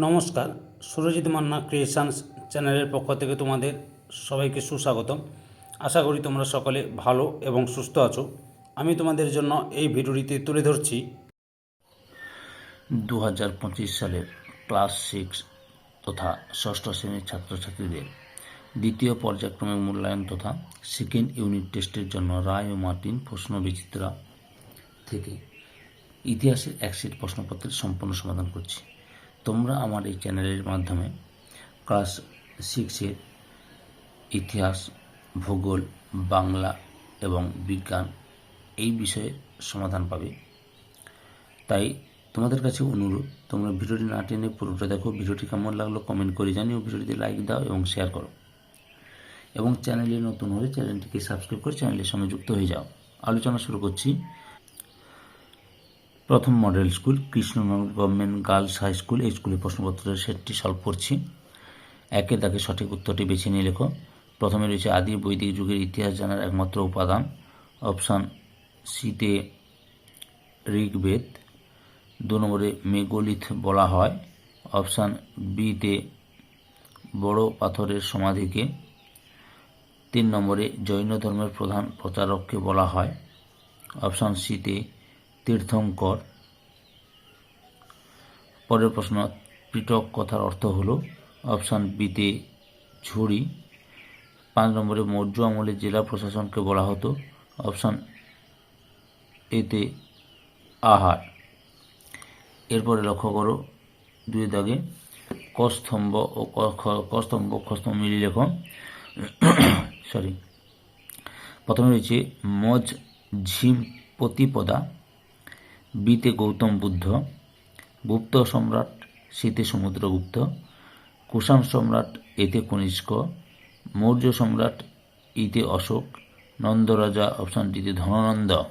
নমস্কার, সুরজিৎ মান্না ক্রিয়েশনস চ্যানেলের পক্ষ থেকে তোমাদের সবাইকে সুস্বাগতম। আশা করি তোমরা সকলে ভালো এবং সুস্থ আছো। আমি তোমাদের জন্য এই ভিডিওটিতে তুলে ধরছি দু হাজার পঁচিশ সালের ক্লাস সিক্স তথা ষষ্ঠ শ্রেণির ছাত্রছাত্রীদের দ্বিতীয় পর্যায়ক্রমিক মূল্যায়ন তথা সেকেন্ড ইউনিট টেস্টের জন্য রায় ও মার্টিন প্রশ্ন বিচিত্রা থেকে ইতিহাসের এক প্রশ্নপত্রের সম্পূর্ণ সমাধান করছি। তোমরা আমার এই চ্যানেলের মাধ্যমে ক্লাস সিক্সের ইতিহাস, ভূগোল, বাংলা এবং বিজ্ঞান এই বিষয়ে সমাধান পাবে। তাই তোমাদের কাছে অনুরোধ, তোমরা ভিডিওটি না টেনে পুরোটা দেখো, ভিডিওটি কেমন লাগল কমেন্ট করে জানিও, ভিডিওটিতে লাইক দাও এবং শেয়ার করো। এবং চ্যানেলে নতুন হলে চ্যানেলটিকে সাবস্ক্রাইব করে চ্যানেলের সঙ্গে যুক্ত হয়ে যাও। আলোচনা শুরু করছি। প্রথম model school Krishnanagar government girls high school, এই স্কুলের প্রশ্নপত্রের সেটটি সলভ করছি। একে তাকে সঠিক উত্তরটি বেছে নিয়ে লেখো। প্রথমে রয়েছে আদি বৈদিক যুগের ইতিহাস জানার একমাত্র উপাদান। অপশান সিতে ঋগ্বেদ। দু নম্বরে মেগোলিথ বলা হয়। অপশান বিতে বড় পাথরের সমাধিকে। তিন নম্বরে জৈন ধর্মের প্রধান প্রচারককে বলা হয়। অপশান সিতে তীর্থঙ্কর। পরের প্রশ্ন পিটক কথার অর্থ হলো অপশান বিতে ঝুড়ি। পাঁচ নম্বরে, মৌর্য আমলে জেলা প্রশাসনকে বলা হতো অপশান এতে আহার। এরপরে লক্ষ্য করো, দুই দাগে কস্তম্ভ ও কস্তম্ভ খস্তম্ভ মিলিয়ে লেখো। সরি প্রথমে রয়েছে মজ ঝিম প্রতিপদা। বিতে গৌতম বুদ্ধ, গুপ্ত সম্রাট শীতে সমুদ্রগুপ্ত, কুষাণ সম্রাট এতে কনিষ্ক, মৌর্য সম্রাট ইতে অশোক, নন্দরাজা অপশান ডিতে ধনানন্দ।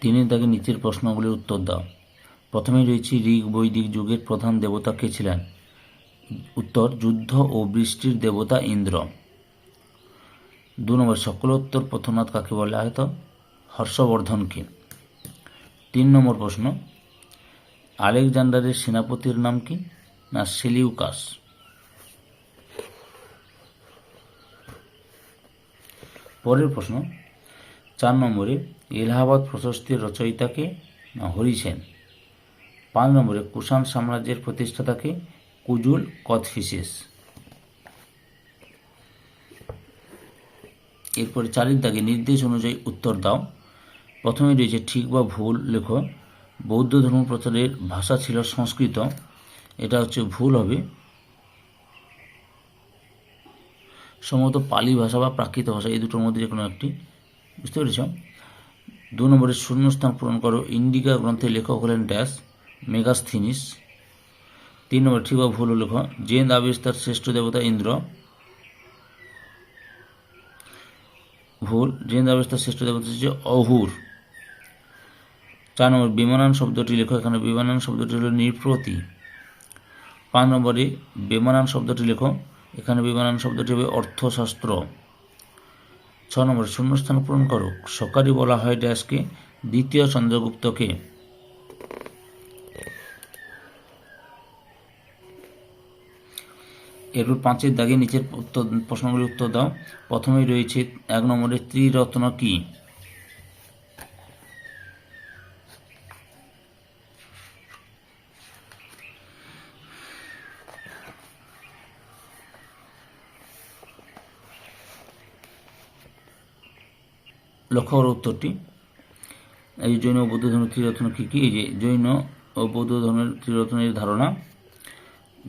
তিনি তাকে নিচের প্রশ্নগুলির উত্তর দাও। প্রথমে রয়েছে ঋগ বৈদিক যুগের প্রধান দেবতা কে ছিলেন? উত্তর, যুদ্ধ ও বৃষ্টির দেবতা ইন্দ্র। দু নম্বর, সকলোত্তর প্রথনাথ কাকে বলা? হয়তো হর্ষবর্ধনকে তিন নম্বর প্রশ্ন, আলেকজান্ডারের সেনাপতির নাম কি না সেলিউকাস? পরের প্রশ্ন, চার নম্বরে এলাহাবাদ প্রশস্তির রচয়িতাকে না হরিসেন পাঁচ নম্বরে কুষাণ সাম্রাজ্যের প্রতিষ্ঠাতাকে কুজুল কথফিসিস এরপরে চারির দাগে নির্দেশ অনুযায়ী উত্তর দাও। প্রথমে রয়েছে ঠিক বা ভুল, লেখো। বৌদ্ধ ধর্ম প্রচারের ভাষা ছিল সংস্কৃত। এটা হচ্ছে ভুল হবে। সম্ভবত পালি ভাষা বা প্রাকৃত ভাষা, এই দুটোর মধ্যে যে কোনো একটি। বুঝতে পেরেছ? দু নম্বরে শূন্যস্থান পূরণ করো। ইন্ডিকা গ্রন্থে লেখক হলেন ড্যাশ মেগাস্থিনিস। তিন নম্বর ঠিক বা ভুল লেখ। জেন আবিস্তার শ্রেষ্ঠ দেবতা ইন্দ্র। ভুল। জেন আবিস্তার শ্রেষ্ঠ দেবতা হচ্ছে অহুর। চার নম্বর বিমানান শব্দটি লেখো। এখানে বিমানান শব্দটি হলো নির্প্রতি পাঁচ নম্বরে বিমানান শব্দটি লেখো। এখানে বিমানান শব্দটি হবে অর্থশাস্ত্র। ছ নম্বরে শূন্যস্থান পূরণ করো। সকারি বলা হয় ড্যাশকে। দ্বিতীয় চন্দ্রগুপ্তকে। এরপর পাঁচের দাগে নিচের প্রশ্নগুলির উত্তর দাও। প্রথমেই রয়েছে এক নম্বরে ত্রিরত্ন কি? লক্ষ্য করো উত্তরটি। এই জৈন ও বৌদ্ধ ধর্মের ত্রিরত্ন কী কী? এই যে জৈন ও বৌদ্ধ ধর্মের ত্রিরত্নের ধারণা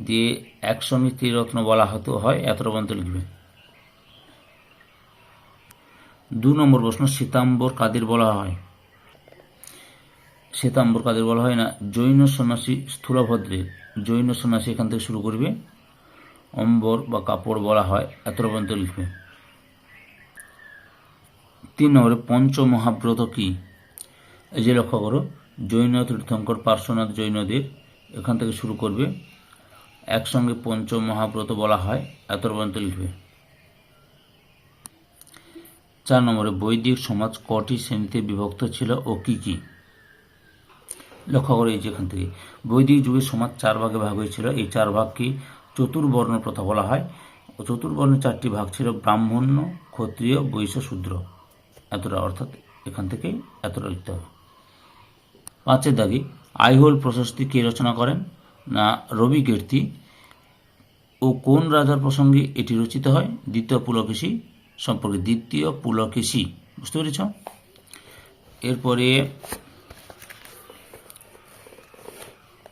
দিয়ে একসঙ্গে ত্রিরত্ন বলা হতো, হয় এত পর্যন্ত লিখবে। দু নম্বর প্রশ্ন, শ্বেতাম্বর কাদের বলা হয়? শ্বেতাম্বর কাদের বলা হয় না? জৈন সন্ন্যাসী স্থূলভদ্রের। জৈন সন্ন্যাসী এখান থেকে শুরু করবে। অম্বর বা কাপড় বলা হয় এত পর্যন্ত লিখবে। তিন নম্বরে পঞ্চমহাব্রত কি? এই যে লক্ষ্য করো, জৈন তীর্থঙ্কর পার্শ্বনাথ জৈনদের এখান থেকে শুরু করবে, একসঙ্গে পঞ্চমহাব্রত বলা হয় এত পর্যন্ত লিখবে। চার নম্বরে, বৈদিক সমাজ কটি শ্রেণীতে বিভক্ত ছিল ও কি কি? লক্ষ্য করে এই যেখান থেকে। বৈদিক যুগের সমাজ চার ভাগে ভাগ হয়েছিল। এই চার ভাগকে চতুর্বর্ণ প্রথা বলা হয়। ও চতুর্বর্ণের চারটি ভাগ ছিল ব্রাহ্মণ্য, ক্ষত্রিয়, বৈশ্য, শূদ্র। এতটা, অর্থাৎ এখান থেকেই এতটা লিখতে হবে। পাঁচের দাগে, আইহোল প্রশস্তি কে রচনা করেন? না, রবি কীর্তি। ও কোন রাজার প্রসঙ্গে এটি রচিত হয়? দ্বিতীয় পুলকেশী সম্পর্কে দ্বিতীয় পুলকেশী। বুঝতে পেরেছ? এরপরে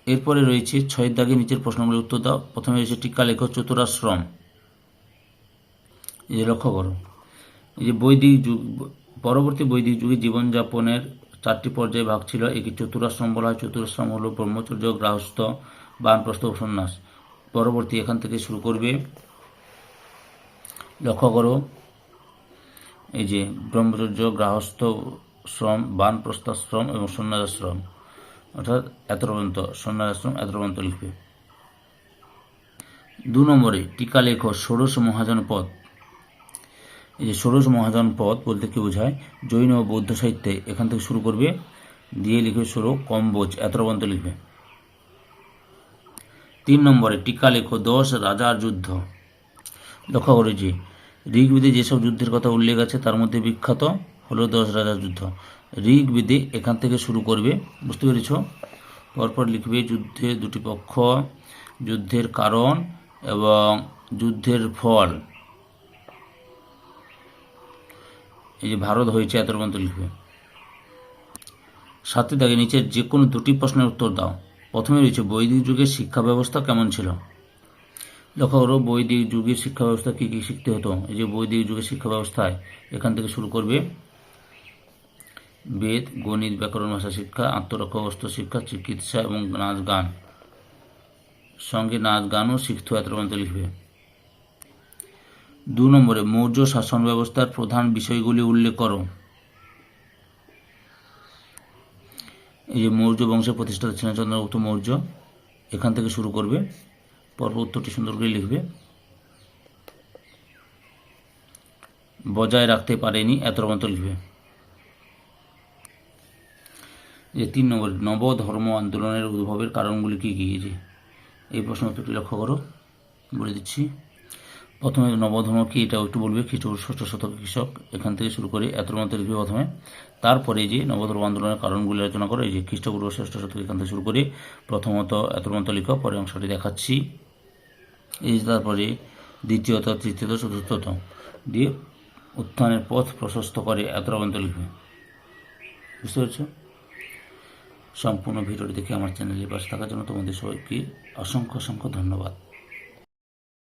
এরপরে রয়েছে ছয়ের দাগে নিচের প্রশ্নগুলির উত্তর দাও। প্রথমে রয়েছে টিকা লেখ চতুরাশ্রম এই যে লক্ষ্য করো। এই যে বৈদিক যুগ পরবর্তী বৈদিক যুগে জীবনযাপনের চারটি পর্যায়ে ভাগ ছিল। একে চতুরাশ্রম বলা হয়। চতুরাশ্রম হল ব্রহ্মচর্য গ্রাহস্থ বানপ্রস্থ ও সন্ন্যাস পরবর্তী এখান থেকে শুরু করবে। লক্ষ্য করো, এই যে ব্রহ্মচর্য, গৃহস্থ শ্রম, বানপ্রস্থাশ্রম এবং সন্ন্যাসাশ্রম। অর্থাৎ এত পর্যন্ত সন্ন্যাসাশ্রম এত পর্যন্ত লিখবে। দু নম্বরে টিকা লেখ ষোড়শ মহাজন পদ এই যে ষোড়শ মহাজন পদ বলতে কি বোঝায়? জৈন ও বৌদ্ধ সাহিত্যে এখান থেকে শুরু করবে, দিয়ে লিখবে ষোলো কম্বোজ এত পর্যন্ত লিখবে। তিন নম্বরে, টিকা লেখ, দশ, রাজার যুদ্ধ। লক্ষ্য করে যে, ঋগ্বেদে যেসব যুদ্ধের কথা উল্লেখ আছে, তার মধ্যে বিখ্যাত হলো দশ, রাজার যুদ্ধ। ঋগ্বেদে এখান থেকে শুরু করবে, বুঝতে পেরেছ? পরপর লিখবে যুদ্ধে দুটি পক্ষ, যুদ্ধের কারণ এবং যুদ্ধের ফল। এই যে ভারত হয়েছে এত পর্যন্ত লিখবে সাথে দাগে নিচের যে কোনো দুটি প্রশ্নের উত্তর দাও। প্রথমে রয়েছে, বৈদিক যুগের শিক্ষা ব্যবস্থা কেমন ছিল? লক্ষ্য করো, বৈদিক যুগের শিক্ষা ব্যবস্থা কী কী শিখতে হতো? এই যে বৈদিক যুগের শিক্ষা ব্যবস্থায় এখান থেকে শুরু করবে। বেদ, গণিত, ব্যাকরণ, ভাষা শিক্ষা আত্মরক্ষা অস্ত্র শিক্ষা, চিকিৎসা এবং নাচ গান। সঙ্গে নাচ গানও শিখতে এত লিখবে দু নম্বরে, মৌর্য শাসন ব্যবস্থার প্রধান বিষয়গুলি উল্লেখ করো। এই যে মৌর্য বংশের প্রতিষ্ঠাতা ছিলেন চন্দ্রগুপ্ত মৌর্য, এখান থেকে শুরু করবে। পর্ব উত্তরটি সুন্দর করে লিখবে। বজায় রাখতে পারেনি এত পর্যন্ত লিখবে। যে তিন নম্বর নব ধর্ম আন্দোলনের উদ্ভবের কারণগুলি কী কী? এই প্রশ্ন উত্তরটি লক্ষ্য করো। বলে দিচ্ছি। প্রথমে নবধর্ম কি, এটা একটু বলবে খ্রিস্টপূর্ব ষষ্ঠ শতক কৃষক, এখান থেকে শুরু করে এত মধ্যে লিখবে প্রথমে। তারপরে যে নবধর্ম আন্দোলনের কারণগুলি আলোচনা করে যে খ্রিস্টপূর্ব ষষ্ঠ শতক এখান থেকে শুরু করে, প্রথমত এত মধ্যে লিখো পরে অংশটি দেখাচ্ছি। এই তারপরে দ্বিতীয়ত, তৃতীয়ত, চতুর্থত, দিয়ে উত্থানের পথ প্রশস্ত করে এত পর্যন্ত লিখবে বুঝতে পেরেছ? সম্পূর্ণ ভিডিওটি দেখে আমার চ্যানেলে পাশে থাকার জন্য তোমাদের সবাইকে অসংখ্য অসংখ্য ধন্যবাদ।